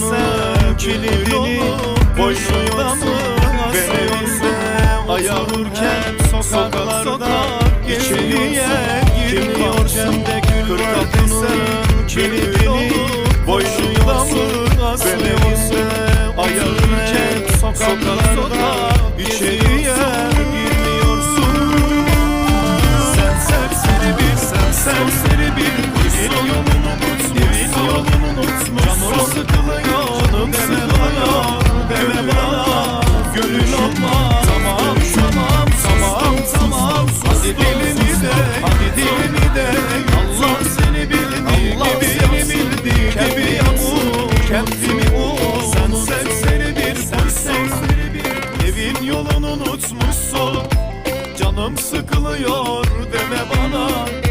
yolunun kilidini Boynunda mı asıyorsun Ayağırken sokaklarda içeriye girmiyorsun Kırk kapının kilidini Boynunda mı asıyorsun Ayağırken sokaklarda içeriye girmiyorsun sen serseri bir sen serseri bir dilini de Hadi dilini de Allah seni bildiği gibi seni bildiği gibi yamu Kendimi Sen serseri bir Sen serseri bir Evin yolunu unutmuşsun. Canım sıkılıyor deme bana